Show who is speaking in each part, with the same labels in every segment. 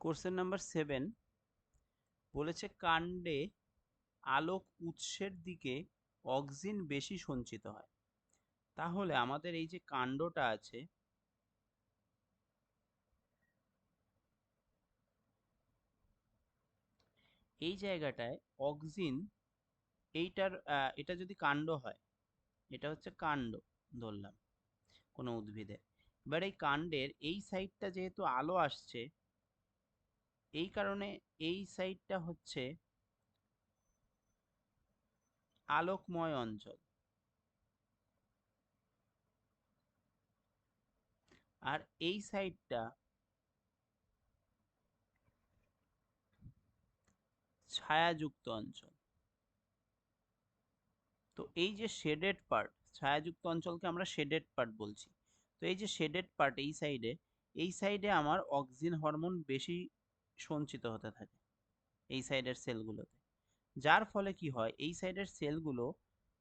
Speaker 1: Question number seven বলেছে, কাণ্ডে আলোক উৎসের দিকে অক্সিন বেশি সঞ্চিত হয়। তাহলে আমাদের এই যে কাণ্ডটা আছে, এই জায়গাটায় অক্সিন এইটার এটা যদি কাণ্ড হয়, এটা হচ্ছে কাণ্ড ধরলাম কোনো উদ্ভিদের। এবার এই কাণ্ডের এই সাইডটা যেহেতু আলো আসছে এই কারণে এই সাইডটা হচ্ছে আলোকময় অঞ্চল। আর এই সাইডটা ছায়াযুক্ত অঞ্চল। তো এই যে শেডেড পার্ট, ছায়াযুক্ত অঞ্চলকে আমরা শেডেড পার্ট বলছি। তো এই যে শেডেড পার্ট এই সাইডে এই সাইডে আমার অক্সিন হরমোন বেশি সঞ্চিত হতে থাকে এই সাইডের সেলগুলোতে যার ফলে কি হয়? এই সাইডের সেলগুলো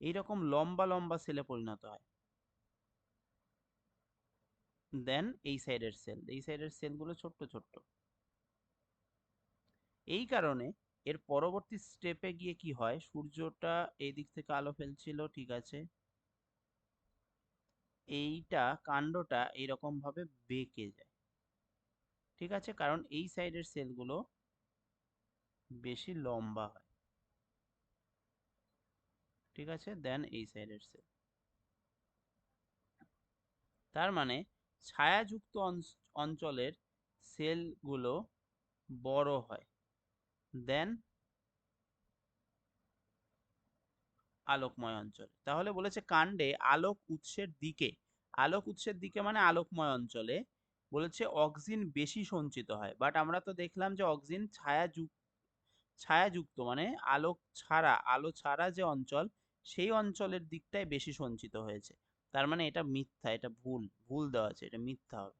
Speaker 1: এইরকম লম্বা লম্বা সেলে পরিণত হয়। দেন এই সাইডের সেল এই সাইডের সেলগুলো ছোট্ট ছোট্ট। এই কারণে এর পরবর্তী স্টেপে গিয়ে কি হয়? সূর্যটা এই দিক থেকে আলো ফেলছিল, ঠিক আছে? এইটা কাণ্ডটা এইরকম ভাবে বেঁকে যায়। ঠিক আছে? কারণ এই সাইডের সেলগুলো বেশি লম্বা হয়। ঠিক আছে? দেন এই সাইডের সেল তার মানে ছায়াযুক্ত অঞ্চলের সেলগুলো বড় হয়। দেন আলোকময় অঞ্চল। তাহলে বলেছে কাণ্ডে আলোক উৎসের দিকে। আলোক উৎসের দিকে মানে আলোকময় অঞ্চলে বলেছে অক্সিন বেশি সঞ্চিত হয়। বাট আমরা তো দেখলাম যে অক্সিন ছায়াযুক্ত ছায়াযুক্ত মানে আলোক ছাড়া, আলো ছাড়া যে অঞ্চল, সেই অঞ্চলের দিকটাই বেশি সঞ্চিত হয়েছে। তার মানে এটা মিথ্যা, এটা ভুল ভুল দেওয়া আছে, এটা মিথ্যা হবে।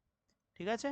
Speaker 1: ঠিক আছে?